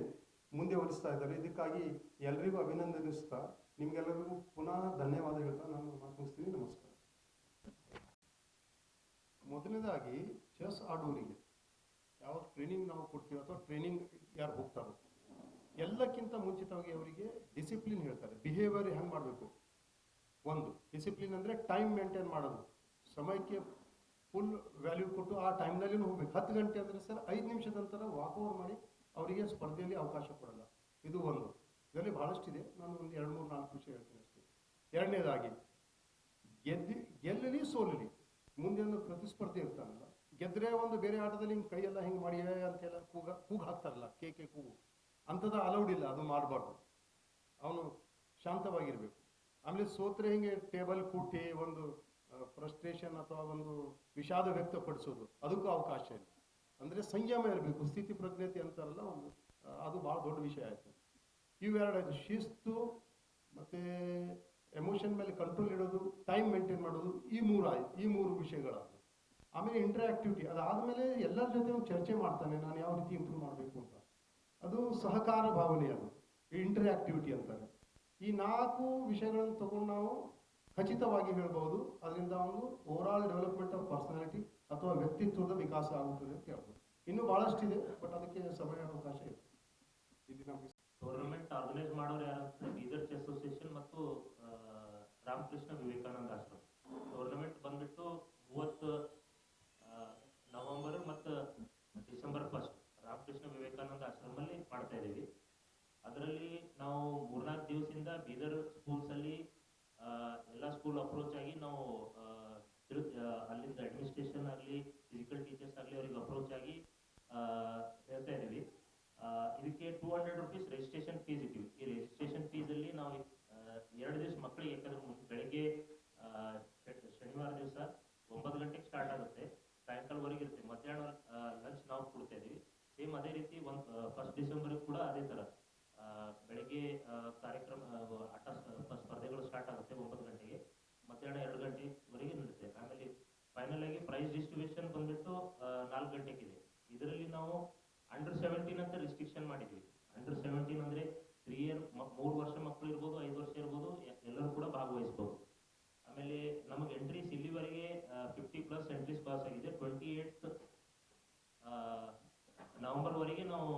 ಮುಂದೆ ಹೊಲಿಸ್ತಾ ಇದ್ದಾರೆ. ಇದಕ್ಕಾಗಿ ಎಲ್ರಿಗೂ ಅಭಿನಂದನಿಸ್ತಾ ನಿಮಗೆಲ್ಲರಿಗೂ ಪುನಃ ಧನ್ಯವಾದ ಹೇಳ್ತಾ ನಾನು ಮಾತು ಮುಗಿಸ್ತೀನಿ ನಮಸ್ಕಾರ. ಮೊದಲನೇದಾಗಿ ಚೆಸ್ ಆಡೋರಿಗೆ ಯಾವ ಟ್ರೈನಿಂಗ್ ನಾವು ಕೊಡ್ತೀವಿ ಅಥವಾ ಟ್ರೈನಿಂಗ್ ಯಾರು ಹೋಗ್ತಾರೋ, ಎಲ್ಲಕ್ಕಿಂತ ಮುಂಚಿತವಾಗಿ ಅವರಿಗೆ ಡಿಸಿಪ್ಲಿನ್ ಹೇಳ್ತಾರೆ. ಬಿಹೇವಿಯರ್ ಹೆಂಗೆ ಮಾಡಬೇಕು? ಒಂದು ಡಿಸಿಪ್ಲಿನ್ ಅಂದರೆ ಟೈಮ್ ಮೇಂಟೈನ್ ಮಾಡೋದು. ಸಮಯಕ್ಕೆ ಫುಲ್ ವ್ಯಾಲ್ಯೂ ಕೊಟ್ಟು ಆ ಟೈಮ್ನಲ್ಲಿ ಹೋಗ್ಬೇಕು. ಹತ್ತು ಗಂಟೆ ಅಂದರೆ ಸರ್ ಐದು ನಿಮಿಷದ ನಂತರ ವಾಕ್ ಓವರ್ ಮಾಡಿ ಅವರಿಗೆ ಸ್ಪರ್ಧೆಯಲ್ಲಿ ಅವಕಾಶ ಕೊಡಲ್ಲ. ಇದು ಒಂದು. ಇದರಲ್ಲಿ ಬಹಳಷ್ಟಿದೆ. ನಾನು ಒಂದು ಎರಡು ಮೂರು ನಾಲ್ಕು ವಿಷಯ ಹೇಳ್ತೀನಿ ಅಷ್ಟೇ. ಎರಡನೇದಾಗಿ, ಗೆದ್ದಿ, ಗೆಲ್ಲಲಿ ಸೋಲಲಿ. ಮುಂದೆ ಒಂದು ಪ್ರತಿಸ್ಪರ್ಧೆ ಇರ್ತಾನಲ್ಲ. ಗೆದ್ರೆ ಒಂದು ಬೇರೆ ಆಟದಲ್ಲಿ ಹಿಂಗೆ ಕೈಯೆಲ್ಲ ಹಿಂಗೆ ಮಾಡಿ ಅಂತ ಅಂತೆಲ್ಲ ಕೂಗ, ಕೂಗು ಹಾಕ್ತಾರಲ್ಲ, ಕೆ ಕೆ ಕೂಗು. ಅಂಥದ್ದು ಅಲೌಡ್ ಇಲ್ಲ, ಅದು ಮಾಡಬಾರ್ದು. ಅವನು ಶಾಂತವಾಗಿರಬೇಕು. ಆಮೇಲೆ ಸೋತ್ರೆ ಹಿಂಗೆ ಟೇಬಲ್ ಕೂಟಿ ಒಂದು ಫ್ರಸ್ಟ್ರೇಷನ್ ಅಥವಾ ಒಂದು ವಿಷಾದ ವ್ಯಕ್ತಪಡಿಸೋದು. ಅದಕ್ಕೂ ಅವಕಾಶ ಇಲ್ಲ. ಅಂದರೆ ಸಂಯಮ ಇರಬೇಕು, ಸ್ಥಿತಿ ಪ್ರಜ್ಞತೆ ಅಂತಾರಲ್ಲ ಒಂದು ಅದು ಭಾಳ ದೊಡ್ಡ ವಿಷಯ ಆಯಿತು. ಇವೆರಡು ಶಿಸ್ತು, ಮತ್ತು ಎಮೋಷನ್ ಮೇಲೆ ಕಂಟ್ರೋಲ್ ಇಡೋದು ಟೈಮ್ ಮೇಂಟೈನ್ ಮಾಡೋದು, ಈ ಮೂರು ಈ ಮೂರು ವಿಷಯಗಳಾದವು ಆಮೇಲೆ ಇಂಟ್ರಾಕ್ಟಿವಿಟಿ ಅದಾದಮೇಲೆ ಎಲ್ಲರ ಜೊತೆ ಚರ್ಚೆ ಮಾಡ್ತಾನೆ, ನಾನು ಯಾವ ರೀತಿ ಇಂಪ್ರೂವ್ ಮಾಡಬೇಕು ಅಂತ. ಅದು ಸಹಕಾರ ಭಾವನೆ ಅದು ಇಂಟ್ರಾಕ್ಟಿವಿಟಿ ಅಂತಾರೆ ಈ ನಾಲ್ಕು ವಿಷಯಗಳನ್ನು ತಗೊಂಡು ನಾವು ಖಚಿತವಾಗಿ ಹೇಳ್ಬೋದು, ಅದರಿಂದ ಒಂದು ಓವರಾಲ್ ಡೆವಲಪ್ಮೆಂಟ್ ಆಫ್ ಪರ್ಸನಾಲಿಟಿ ಅಥವಾ ವ್ಯಕ್ತಿತ್ವದ ವಿಕಾಸ ಆಗುತ್ತದೆ ಅಂತ ಹೇಳ್ಬೋದು. ಇನ್ನೂ ಬಹಳಷ್ಟಿದೆ ಬಟ್ ಅದಕ್ಕೆ ಸಮಯ, ಅವಕಾಶ ಇದೆ. ಟೂರ್ನಮೆಂಟ್ ಆರ್ಗನೈಸ್ ಮಾಡೋರು ಯಾರು? ಬೀದರ್ ಅಸೋಸಿಯೇಷನ್ ಮತ್ತು ರಾಮಕೃಷ್ಣ ವಿವೇಕಾನಂದ ಆಶ್ರಮ ಟೂರ್ನಮೆಂಟ್ ಬಂದ್ಬಿಟ್ಟು ಮೂವತ್ತು ನವೆಂಬರ್ ಮತ್ತು ಡಿಸೆಂಬರ್ ಫಸ್ಟ್ ರಾಮಕೃಷ್ಣ ವಿವೇಕಾನಂದ ಆಶ್ರಮಲ್ಲಿ ಮಾಡ್ತಾ ಇದ್ದೀವಿ. ಅದರಲ್ಲಿ ನಾವು ಮೂರ್ನಾಲ್ಕು ದಿವಸದಿಂದ ಬೀದರ್ ಸ್ಕೂಲ್ಸ್ ಅಲ್ಲಿ ಆ, ಎಲ್ಲ ಸ್ಕೂಲ್ ಅಪ್ರೋಚ್ ಆಗಿ ನಾವು ಅಲ್ಲಿಂದ ಅಡ್ಮಿನಿಸ್ಟ್ರೇಷನ್ ಆಗಲಿ ಫಿಸಿಕಲ್ ಟೀಚರ್ಸ್ ಆಗಲಿ ಅವ್ರಿಗೆ ಅಪ್ರೋಚ್ ಆಗಿ ಹೇಳ್ತಾ ಇದ್ದೀವಿ. ಇದಕ್ಕೆ two hundred rupees registration fees ಇಟ್ಟಿವಿ. ಈ ರಿಜಿಸ್ಟ್ರೇಷನ್ ಫೀಸಲ್ಲಿ ನಾವು ಎರಡು ದಿವಸ ಮಕ್ಕಳಿಗೆ, ಯಾಕಂದ್ರೆ ಬೆಳಿಗ್ಗೆ ಶನಿವಾರ ದಿವಸ ಒಂಬತ್ತು ಗಂಟೆಗೆ ಸ್ಟಾರ್ಟ್ ಆಗುತ್ತೆ. ಸಾಯಂಕಾಲವರೆಗೆ ಇರುತ್ತೆ. ಮಧ್ಯಾಹ್ನ ಲಂಚ್ ನಾವು ಕೊಡ್ತಾ ಇದೀವಿ. ಸೇಮ್ ಅದೇ ರೀತಿ ಒಂದು ಫಸ್ಟ್ ಡಿಸೆಂಬರ್ ಕೂಡ ಅದೇ ತರ. ಬೆಳಿಗ್ಗೆ ಕಾರ್ಯಕ್ರಮ ಆಟ ಸ್ಪರ್ಧೆಗಳು ಸ್ಟಾರ್ಟ್ ಆಗುತ್ತೆ ಒಂಬತ್ತು ಗಂಟೆಗೆ. ಮಧ್ಯಾಹ್ನ ಎರಡು ಗಂಟೆವರೆಗೆ ನಡುತ್ತೆ ಆಮೇಲೆ ಫೈನಲ್ ಆಗಿ ಪ್ರೈಸ್ ಡಿಸ್ಟ್ರಿಬ್ಯೂಷನ್ ಬಂದ್ಬಿಟ್ಟು ನಾಲ್ಕು ನಾಲ್ಕು ಇದೆ ಇದರಲ್ಲಿ ನಾವು ಅಂಡರ್ ಸೆವೆಂಟೀನ್ ಅಂತ ರಿಸ್ಟ್ರಿಕ್ಷನ್ ಮಾಡಿದ್ವಿ. ಅಂಡರ್ ಸೆವೆಂಟೀನ್ ಅಂದ್ರೆ ತ್ರೀ ಮೂರು ವರ್ಷ ಮಕ್ಕಳು ಇರ್ಬೋದು, ಐದು ವರ್ಷ ಇರ್ಬೋದು ಎಲ್ಲರೂ ಕೂಡ ಭಾಗವಹಿಸ್ಬೋದು. ಆಮೇಲೆ ನಮಗೆ ಎಂಟ್ರೀಸ್ ಇಲ್ಲಿವರೆಗೆ ಫಿಫ್ಟಿ ಪ್ಲಸ್ ಎಂಟ್ರೀಸ್ ಪಾಸ್ ಆಗಿದೆ. ಟ್ವೆಂಟಿ ಏಟ್ ನವೆಂಬರ್ ವರೆಗೆ ನಾವು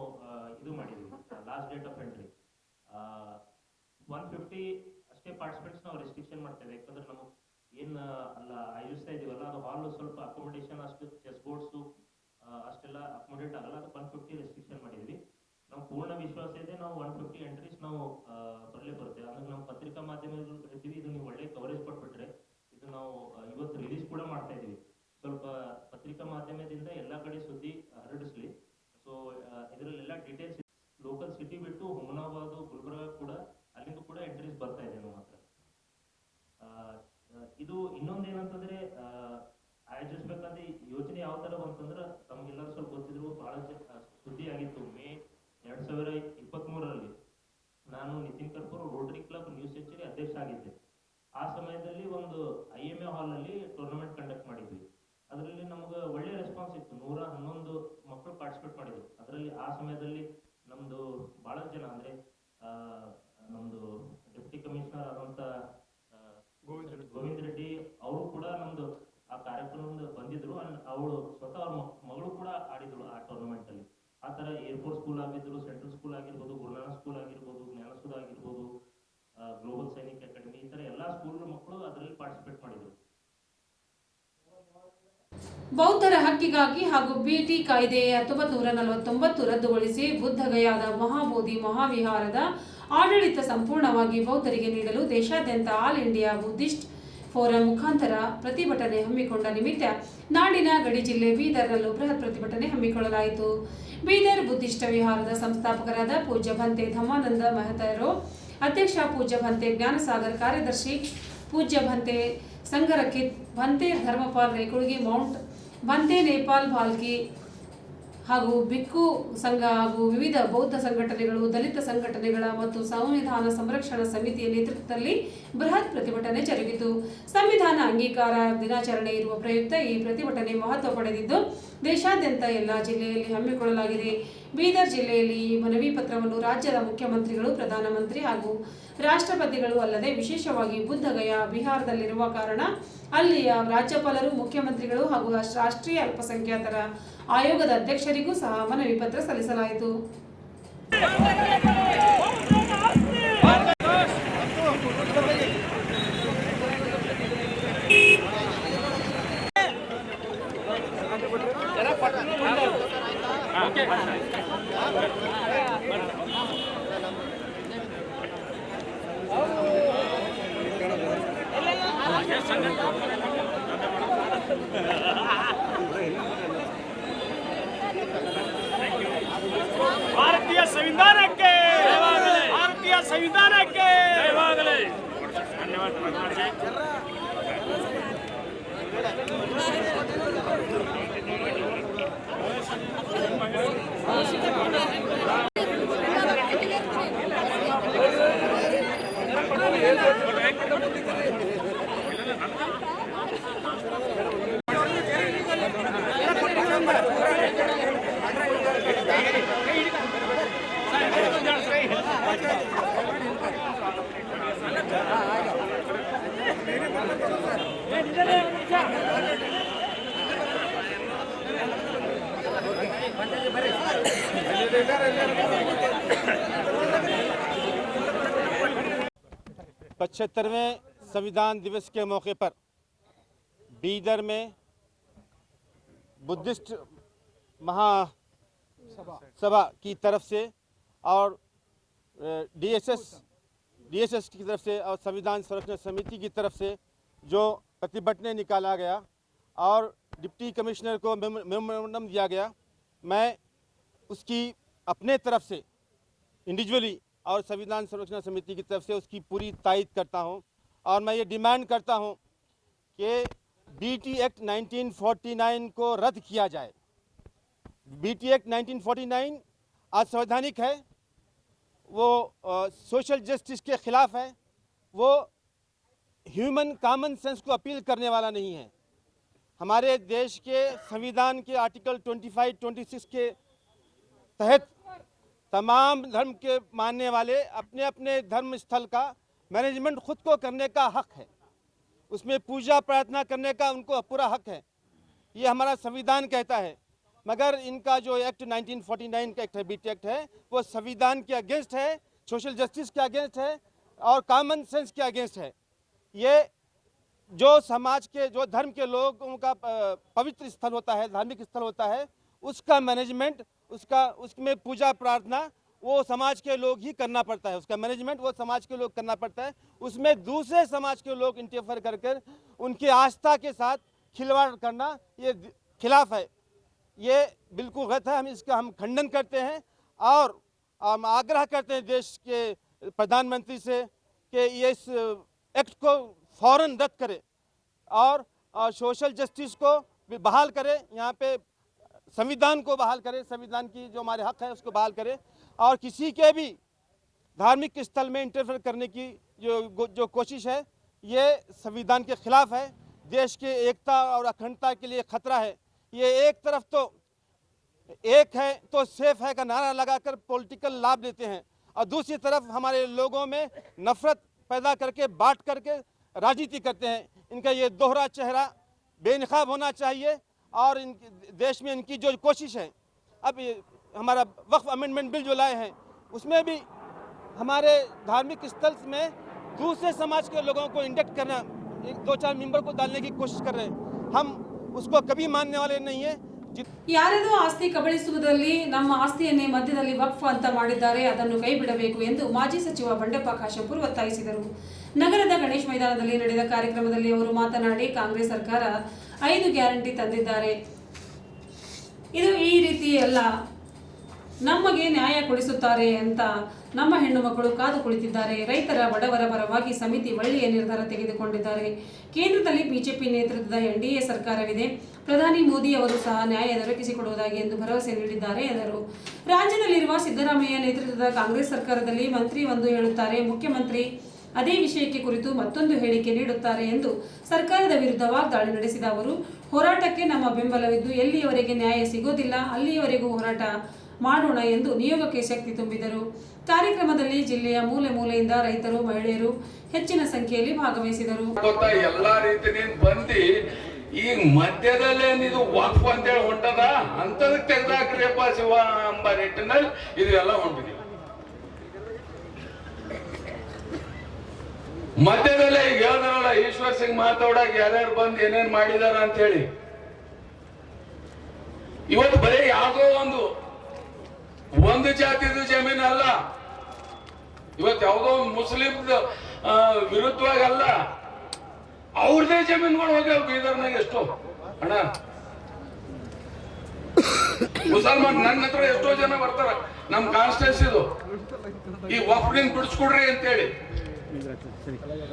ಇದು ಮಾಡಿದ್ವಿ. Last date of entry one fifty ಅಷ್ಟೇ ಪಾರ್ಟಿಸಿಪೆಂಟ್ಸ್ ನಾವು ರೆಸ್ಟ್ರಿಕ್ಷನ್ ಮಾಡ್ತೇವೆ. ಯಾಕಂದ್ರೆ ನಮಗೆ ಏನು ಅಲ್ಲ, ಆಯೋಜಿಸ್ತಾ ಇದೀವಲ್ಲ ಅದು ಹಾಲ್ ಸ್ವಲ್ಪ ಅಕೊಮಡೇಷನ್ ಅಷ್ಟು ಚೆಸ್ ಬೋರ್ಡ್ಸು ಅಷ್ಟೆಲ್ಲ ಅಕೊಮಡೇಟ್ ಆಗಲ್ಲ. ಅದಕ್ಕೆ ಒನ್ ಫಿಫ್ಟಿ ರೆಸ್ಟ್ರಿಕ್ಷನ್ ಮಾಡಿದ್ವಿ. ನಮ್ಮ ಪೂರ್ಣ ವಿಶ್ವಾಸ ಇದೆ ನಾವು ಒನ್ ಫಿಫ್ಟಿ ಎಂಟ್ರೀಸ್ ನಾವು ಬರಲೇ ಬರುತ್ತೆ ಅಂದ್ರೆ ನಮ್ಮ ಪತ್ರಿಕಾ ಮಾಧ್ಯಮಗಳು ಹೇಳ್ತೀವಿ ಇದು ನೀವು ಒಳ್ಳೆ ಕವರೇಜ್ ಕೊಟ್ಬಿಟ್ರೆ ಇದು ನಾವು ಇವತ್ತು ರಿಲೀಸ್ ಕೂಡ ಮಾಡ್ತಾ ಇದೀವಿ. ಸ್ವಲ್ಪ ಪತ್ರಿಕಾ ಮಾಧ್ಯಮದಿಂದ ಎಲ್ಲ ಕಡೆ ಸುದ್ದಿ ಹರಡಿಸ್ಲಿ. ಸೊ ಇದರಲ್ಲೆಲ್ಲ ಡೀಟೇಲ್ಸ್ ಲೋಕಲ್ ಸಿಟಿ ಬಿಟ್ಟು ಹುಮನಾಬಾದ್ ಗುಲ್ಬರ್ಗ ಕೂಡ ಅಲ್ಲಿಂದ ಕೂಡ ಎಂಟ್ರೀಸ್ ಬರ್ತಾ ಇದೆ ನಮ್ಮ ಹತ್ರ. ಆ, ಇದು ಇನ್ನೊಂದೇನಂತಂದ್ರೆ ಆಯೋಜಿಸ್ಬೇಕಾದ್ರೆ ಯೋಜನೆ ಯಾವ ತರ ಬಂತಂದ್ರೆ ತಮ್ಗೆಲ್ಲರೂ ಸ್ವಲ್ಪ ಗೊತ್ತಿದ್ರು ಬಹಳ ಜ- ಆ, ಸುದ್ದಿ ಆಗಿತ್ತು ಮೇ ಎರಡ್ ಸಾವಿರ ಇಪ್ಪತ್ತ್ ಮೂರರಲ್ಲಿ ನಾನು Nitin Karpur rotary club new century ಅಧ್ಯಕ್ಷ ಆಗಿದ್ದೆ. ಆ ಸಮಯದಲ್ಲಿ ಒಂದು ಐ ಎಂ ಎ ಹಾಲ್ ಅಲ್ಲಿ ಟೂರ್ನಮೆಂಟ್ ಕಂಡಕ್ಟ್ ಮಾಡಿದ್ವಿ. ಅದರಲ್ಲಿ ನಮ್ಗೆ ಒಳ್ಳೆ ರೆಸ್ಪಾನ್ಸ್ ಇತ್ತು. ನೂರ ಹನ್ನೊಂದು ಮಕ್ಕಳು ಪಾರ್ಟಿಸಿಪೇಟ್ ಮಾಡಿದ್ರು. ಅದರಲ್ಲಿ ಆ ಸಮಯದಲ್ಲಿ ನಮ್ದು ಬಹಳ ಜನ ಅಂದ್ರೆ ಆ, ನಮ್ದು ಡೆಪ್ಟಿ ಕಮಿಷನರ್ ಆದಂತ ಆ, ಗೋವಿಂದ ರೆಡ್ಡಿ. ಗೋವಿಂದ ರೆಡ್ಡಿ ಅವರು ಕೂಡ ನಮ್ದು ಆ ಕಾರ್ಯಕ್ರಮದಿಂದ ಬಂದಿದ್ರು. ಅವಳು ಸ್ವತಃ ಅವ್ರ ಮಗಳು ಕೂಡ ಆಡಿದ್ರು ಆ ಟೂರ್ನಮೆಂಟ್ ಅಲ್ಲಿ. ಆ ಏರ್ಫೋರ್ಸ್ ಸ್ಕೂಲ್ ಆಗಿದ್ರು ಸೆಂಟ್ರಲ್ ಸ್ಕೂಲ್ ಆಗಿರ್ಬೋದು, ಗುರುನಾನಕ್ ಸ್ಕೂಲ್ ಆಗಿರ್ಬೋದು ಜ್ಞಾನಸುಧ ಆಗಿರ್ಬೋದು ಗ್ಲೋಬಲ್ ಸೈನಿಕ್ ಅಕಾಡೆಮಿ ಈ ತರ ಎಲ್ಲಾ ಸ್ಕೂಲ್ ಮಕ್ಕಳು ಅದರಲ್ಲಿ ಪಾರ್ಟಿಸಿಪೇಟ್ ಮಾಡಿದ್ರು. ಬೌದ್ಧರ ಹಕ್ಕಿಗಾಗಿ ಹಾಗೂ ಬಿಟಿ ಕಾಯ್ದೆ ಹತ್ತೊಂಬತ್ತು ನೂರ ನಲವತ್ತೊಂಬತ್ತು ರದ್ದುಗೊಳಿಸಿ ಬುದ್ಧಗಯಾದ ಮಹಾಬೋಧಿ ಮಹಾವಿಹಾರದ ಆಡಳಿತ ಸಂಪೂರ್ಣವಾಗಿ ಬೌದ್ಧರಿಗೆ ನೀಡಲು ದೇಶಾದ್ಯಂತ ಆಲ್ ಇಂಡಿಯಾ ಬುದ್ಧಿಸ್ಟ್ ಫೋರಂ ಮುಖಾಂತರ ಪ್ರತಿಭಟನೆ ಹಮ್ಮಿಕೊಂಡ ನಿಮಿತ್ತ ನಾಡಿನ ಗಡಿ ಜಿಲ್ಲೆ ಬೀದರ್ನಲ್ಲೂ ಬೃಹತ್ ಪ್ರತಿಭಟನೆ ಹಮ್ಮಿಕೊಳ್ಳಲಾಯಿತು. ಬೀದರ್ ಬುದ್ಧಿಷ್ಟ ವಿಹಾರದ ಸಂಸ್ಥಾಪಕರಾದ ಪೂಜ್ಯ ಭಂತೆ ಧಮಾನಂದ ಮಹತರು ಅಧ್ಯಕ್ಷ ಪೂಜ್ಯ ಭಂತೆ ಜ್ಞಾನಸಾಗರ್ ಕಾರ್ಯದರ್ಶಿ ಪೂಜ್ಯ ಭಂತೆ ಸಂಗರಕಿತ್, ಭಂತೆ ಧರ್ಮಪಾಲ್ ರೇಕುಳ್ಗಿ, ಮೌಂಟ್ ಭಂತೆ ನೇಪಾಲ್ ಭಾಲ್ಕಿ ಹಾಗೂ ಬಿಕ್ಕು ಸಂಘ ಹಾಗೂ ವಿವಿಧ ಬೌದ್ಧ ಸಂಘಟನೆಗಳು, ದಲಿತ ಸಂಘಟನೆಗಳ ಮತ್ತು ಸಂವಿಧಾನ ಸಂರಕ್ಷಣಾ ಸಮಿತಿಯ ನೇತೃತ್ವದಲ್ಲಿ ಬೃಹತ್ ಪ್ರತಿಭಟನೆ ಜರುಗಿತು. ಸಂವಿಧಾನ ಅಂಗೀಕಾರ ದಿನಾಚರಣೆ ಇರುವ ಪ್ರಯುಕ್ತ ಈ ಪ್ರತಿಭಟನೆ ಮಹತ್ವ ಪಡೆದಿದ್ದು, ದೇಶಾದ್ಯಂತ ಎಲ್ಲ ಜಿಲ್ಲೆಯಲ್ಲಿ ಹಮ್ಮಿಕೊಳ್ಳಲಾಗಿದೆ. ಬೀದರ್ ಜಿಲ್ಲೆಯಲ್ಲಿ ಈ ಮನವಿ ಪತ್ರವನ್ನು ರಾಜ್ಯದ ಮುಖ್ಯಮಂತ್ರಿಗಳು, ಪ್ರಧಾನಮಂತ್ರಿ ಹಾಗೂ ರಾಷ್ಟ್ರಪತಿಗಳು ಅಲ್ಲದೆ ವಿಶೇಷವಾಗಿ ಬುದ್ಧಗಯ, ಬಿಹಾರದಲ್ಲಿರುವ ಕಾರಣ ಅಲ್ಲಿಯ ರಾಜ್ಯಪಾಲರು, ಮುಖ್ಯಮಂತ್ರಿಗಳು ಹಾಗೂ ರಾಷ್ಟ್ರೀಯ ಅಲ್ಪಸಂಖ್ಯಾತರ ಆಯೋಗದ ಅಧ್ಯಕ್ಷರಿಗೂ ಸಹ ಮನವಿ ಪತ್ರ ಸಲ್ಲಿಸಲಾಯಿತು. ಭಾರತೀಯ ಸಂವಿಧಾನಕ್ಕೆ ಭಾರತೀಯ ಸಂವಿಧಾನಕ್ಕೆ पचहत्तरवें संविधान दिवस के मौके पर बीदर में बुद्धिस्ट महासभा की तरफ़ से और डीएसएस डीएसएस की तरफ़ से और संविधान संरक्षण समिति की तरफ़ से जो प्रतिभटने निकाला गया और डिप्टी कमिश्नर को मेमोरेंडम दिया गया, मैं उसकी अपने तरफ़ से इंडिविजुअली और संविधान संरक्षण समिति की तरफ़ से उसकी पूरी तायद करता हूँ और मैं ये डिमांड करता हूँ कि बीटी एक्ट 1949 को रद्द किया जाए। बीटी एक्ट 1949 असंवैधानिक है, वो सोशल जस्टिस के खिलाफ है, वो ह्यूमन कॉमन सेंस को अपील करने वाला नहीं है। हमारे देश के संविधान के आर्टिकल 25 26 के तहत तमाम धर्म के मानने वाले अपने अपने धर्म स्थल का मैनेजमेंट खुद को करने का हक है। उसमें पूजा प्रार्थना करने का उनको पूरा हक है। ये हमारा संविधान कहता है। मगर इनका जो एक्ट 1949 का एक्ट है बीटी एक्ट है, वो संविधान के अगेंस्ट है, सोशल जस्टिस के अगेंस्ट है और कॉमन सेंस के अगेंस्ट है। ये जो समाज के, जो धर्म के लोगों का पवित्र स्थल होता है, धार्मिक स्थल होता है, उसका मैनेजमेंट उसका, उसमें पूजा प्रार्थना वो समाज के लोग ही करना पड़ता है, उसका मैनेजमेंट वो समाज के लोग करना पड़ता है। उसमें दूसरे समाज के लोग इंटरफेयर कर कर उनकी आस्था के साथ खिलवाड़ करना ये खिलाफ है। ये बिल्कुल गलत है, हम इसका, हम खंडन करते हैं और हम आग्रह करते हैं देश के प्रधानमंत्री से कि ये इस एक्ट को फ़ौरन रद्द करे और सोशल जस्टिस को बहाल करे। यहाँ पे संविधान को बहाल करें, संविधान की जो हमारे हक है उसको बहाल करे और किसी के भी धार्मिक स्थल में इंटरफेयर करने की जो जो कोशिश है, ये संविधान के खिलाफ है। देश के एकता और अखंडता के लिए खतरा है। ये एक तरफ़ तो एक है तो सेफ़ है का नारा लगाकर पॉलिटिकल लाभ लेते हैं और दूसरी तरफ़ हमारे लोगों में नफरत पैदा करके, बांट करके राजनीति करते हैं। इनका ये दोहरा चेहरा बेनकाब होना चाहिए। और इन देश में इनकी जो कोशिश है अब ये हमारा वक्फ अमेंडमेंट बिल जो लाए हैं उसमें भी हमारे धार्मिक स्थल में दूसरे समाज के लोगों को इंडक्ट करना एक दो चार मेंबर को डालने की कोशिश कर रहे हैं हम उसको कभी मानने वाले नहीं हैं जित ಯಾರೆಂದು ಆಸ್ತಿ ಕಬಳಿಸುವುದರಲ್ಲಿ ನಮ್ಮ ಆಸ್ತಿಯನ್ನೇ ಮಧ್ಯದಲ್ಲಿ ವಕ್ಫ್ ಅಂತ ಮಾಡಿದ್ದಾರೆ ಅದನ್ನು ಕೈಬಿಡಬೇಕು ಎಂದು ಮಾಜಿ ಸಚಿವ ಬಂಡೆಪ್ಪ ಕಾಶೆಂಪುರ್ ಒತ್ತಾಯಿಸಿದರು ನಗರದ ಗಣೇಶ್ ಮೈದಾನದಲ್ಲಿ ನಡೆದ ಕಾರ್ಯಕ್ರಮದಲ್ಲಿ ಅವರು ಮಾತನಾಡಿ ಕಾಂಗ್ರೆಸ್ ಸರ್ಕಾರ ಐದು ಗ್ಯಾರಂಟಿ ತಂದಿದ್ದಾರೆ. ಇದು ಈ ರೀತಿ ಎಲ್ಲ ನಮಗೆ ನ್ಯಾಯ ಕೊಡಿಸುತ್ತಾರೆ ಅಂತ ನಮ್ಮ ಹೆಣ್ಣು ಮಕ್ಕಳು ಕಾದು ಕುಳಿತಿದ್ದಾರೆ. ರೈತರ ಬಡವರ ಪರವಾಗಿ ಸಮಿತಿ ಒಳ್ಳೆಯ ನಿರ್ಧಾರ ತೆಗೆದುಕೊಂಡಿದ್ದಾರೆ. ಕೇಂದ್ರದಲ್ಲಿ ಬಿಜೆಪಿ ನೇತೃತ್ವದ ಎನ್ಡಿಎ ಸರ್ಕಾರವಿದೆ. ಪ್ರಧಾನಿ ಮೋದಿ ಅವರು ಸಹ ನ್ಯಾಯ ದೊರಕಿಸಿಕೊಡುವುದಾಗಿ ಎಂದು ಭರವಸೆ ನೀಡಿದ್ದಾರೆ ಎಂದರು. ರಾಜ್ಯದಲ್ಲಿರುವ ಸಿದ್ದರಾಮಯ್ಯ ನೇತೃತ್ವದ ಕಾಂಗ್ರೆಸ್ ಸರ್ಕಾರದಲ್ಲಿ ಮಂತ್ರಿ ಒಂದು ಹೇಳುತ್ತಾರೆ. ಮುಖ್ಯಮಂತ್ರಿ ಅದೇ ವಿಷಯಕ್ಕೆ ಕುರಿತು ಮತ್ತೊಂದು ಹೇಳಿಕೆ ನೀಡುತ್ತಾರೆ ಎಂದು ಸರ್ಕಾರದ ವಿರುದ್ಧ ವಾಗ್ದಾಳಿ ನಡೆಸಿದ ಅವರು, ಹೋರಾಟಕ್ಕೆ ನಮ್ಮ ಬೆಂಬಲವಿದ್ದು ಎಲ್ಲಿಯವರೆಗೆ ನ್ಯಾಯ ಸಿಗೋದಿಲ್ಲ, ಅಲ್ಲಿಯವರೆಗೂ ಹೋರಾಟ ಮಾಡೋಣ ಎಂದು ನಿಯೋಗಕ್ಕೆ ಶಕ್ತಿ ತುಂಬಿದರು. ಕಾರ್ಯಕ್ರಮದಲ್ಲಿ ಜಿಲ್ಲೆಯ ಮೂಲೆ ಮೂಲೆಯಿಂದ ರೈತರು, ಮಹಿಳೆಯರು ಹೆಚ್ಚಿನ ಸಂಖ್ಯೆಯಲ್ಲಿ ಭಾಗವಹಿಸಿದರು. ಎಲ್ಲಾ ಬಂದಿ ಈಗ ಮಧ್ಯದಲ್ಲೇ ಇದು ವಾಕ್ ಅಂತೇಳಿ ಹೊಂಟದ? ಅಂತದಕ್ಕೆ ತೆಗೆದಾಕ್ರಿಯಪ್ಪ ಶಿವ ಎಂಬ ನಿಟ್ಟಿನಲ್ಲಿ ಮಧ್ಯದಲ್ಲೇ ಈಗ ಹೇಳಿದ್ರಲ್ಲ ಈಶ್ವರ್ ಸಿಂಗ್ ಮಾತಾಡಕ್ ಯಾರ್ಯಾರು ಬಂದು ಏನೇನ್ ಮಾಡಿದಾರ ಅಂತ ಹೇಳಿ. ಇವತ್ತು ಬರೀ ಯಾವುದೋ ಒಂದು ಒಂದು ಜಾತಿದು ಜಮೀನು ಅಲ್ಲ. ಇವತ್ತು ಯಾವುದೋ ಮುಸ್ಲಿಂ ವಿರುದ್ಧವಾಗಲ್ಲ ಅವ್ರದೇ ಜಮೀನುಗಳು ಹೋಗ್ಯಾವ ಬೀದರ್ನಾಗ ಎಷ್ಟೋ. ಅಣ್ಣ. ಮುಸಲ್ಮಾನ್ ನನ್ನ ಹತ್ರ ಎಷ್ಟೋ ಜನ ಬರ್ತಾರ. ನಮ್ ಕಾನ್ಸ್ಟೆನ್ಸ್ ಇದು ಈ ವಫ್ಡಿನ್ ಬಿಡಿಸ್ಕೊಡ್ರಿ ಅಂತೇಳಿ.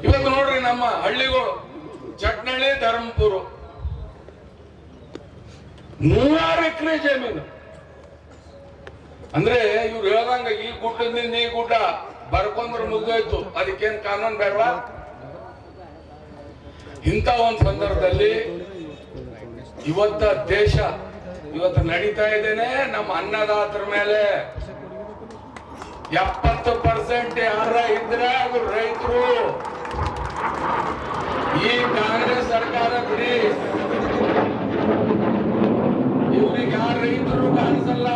ಇವತ್ತು ನೋಡ್ರಿ ನಮ್ಮ ಹಳ್ಳಿಗಳು ಚಟ್ನಳ್ಳಿ ಧರ್ಮಪುರ. ನೂರಾರು ಎಕರೆ ಜಮೀನು. ಅಂದ್ರೆ ಇವ್ರು ಹೇಳ್ದಂಗ ಈ ಗುಡ್ಡದಿಂದ ಈ ಗುಡ್ಡ ಬರ್ಕೊಂಡ್ರೆ ಮುಗ್ದೋಯ್ತು. ಅದಕ್ಕೇನ್ ಕಾನೂನು ಬೇಡವಾ? ಇಂಥ ಒಂದು ಸಂದರ್ಭದಲ್ಲಿ ಇವತ್ತ ದೇಶ, ಇವತ್ತು ನಡೀತಾ ಇದ್ದೇನೆ ನಮ್ಮ ಅನ್ನದಾತರ ಮೇಲೆ. ಎಪ್ಪತ್ತು ಪರ್ಸೆಂಟ್ ಯಾರ ಇದ್ರೆ ಅದು ರೈತರು. ಈ ಕಾಂಗ್ರೆಸ್ ಸರ್ಕಾರ ಬಿಡಿ. ಇವ್ರಿಗೆ ಯಾರ ರೈತರು ಕಾಣಿಸಲ್ಲ.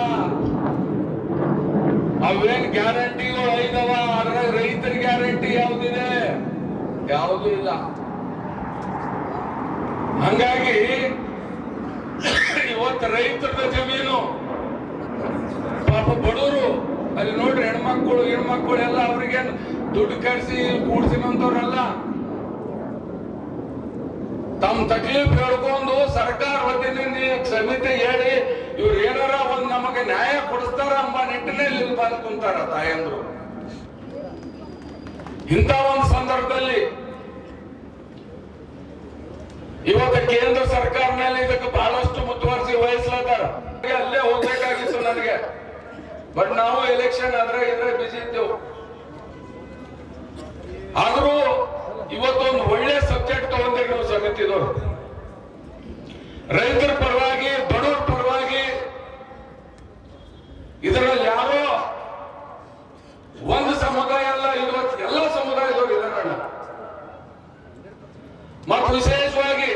ಅವೇನ್ ಗ್ಯಾರಂಟಿಗಳು ಐದವ? ಅದ್ರ ರೈತರ ಗ್ಯಾರಂಟಿ ಯಾವ್ದಿದೆ? ಯಾವುದು ಇಲ್ಲ. ಹಂಗಾಗಿ ಇವತ್ತು ರೈತರ ಜಮೀನು ಪಾಪ ಬಡವರು ಅಲ್ಲಿ ನೋಡ್ರಿ ಹೆಣ್ಮಕ್ಳು ಹೆಣ್ಮಕ್ಳು ಎಲ್ಲ ಅವ್ರಿಗೆ ದುಡ್ಡು ಕರೆಸಿ ಕೂಡ್ಸಿನಂತವ್ರಲ್ಲ ತಮ್ ತಕ್ಲೀಫ್ ಹೇಳ್ಕೊಂಡು ಸರ್ಕಾರ ವತಿಯಿಂದ ಸಮಿತಿ ಹೇಳಿ ಇವ್ರು ಏನಾರ ಒಂದ್ ನಮಗೆ ನ್ಯಾಯ ಕೊಡಿಸ್ತಾರ ಎಂಬ ನಿಟ್ಟಿನಲ್ಲಿ ಬಂದು ಕುಂತಾರ ತಾಯಂದ್ರು. ಇಂಥ ಒಂದು ಸಂದರ್ಭದಲ್ಲಿ ಇವತ್ತು ಕೇಂದ್ರ ಸರ್ಕಾರ ಮೇಲೆ ಇದಕ್ಕೆ ಬಹಳಷ್ಟು ಮುತುವರ್ಜಿ ವಹಿಸ್ಲತ್ತಾರ. ಅಲ್ಲೇ ಹೋಗ್ಬೇಕಾಗಿತ್ತು ನನಗೆ. ಬಟ್ ನಾವು ಎಲೆಕ್ಷನ್ ಆದ್ರೆ ಇದ್ರೆ ಬಿಸಿ ಇದ್ದೇವು ಆದ್ರೂ ಇವತ್ತೊಂದು ಒಳ್ಳೆ ಸಬ್ಜೆಕ್ಟ್ ತಗೊಂಡಿರಿ ನಾವು ಸಮಿತಿದವರು. ರೈತರ ಪರವಾಗಿ, ಬಡವರ ಪರವಾಗಿ ಇದರಲ್ಲಿ ಯಾರೋ ಒಂದು ಸಮುದಾಯ ಅಲ್ಲ, ಇವತ್ತು ಎಲ್ಲ ಸಮುದಾಯದವರು ಇದಾರಲ್ಲ ಮತ್ತು ವಿಶೇಷವಾಗಿ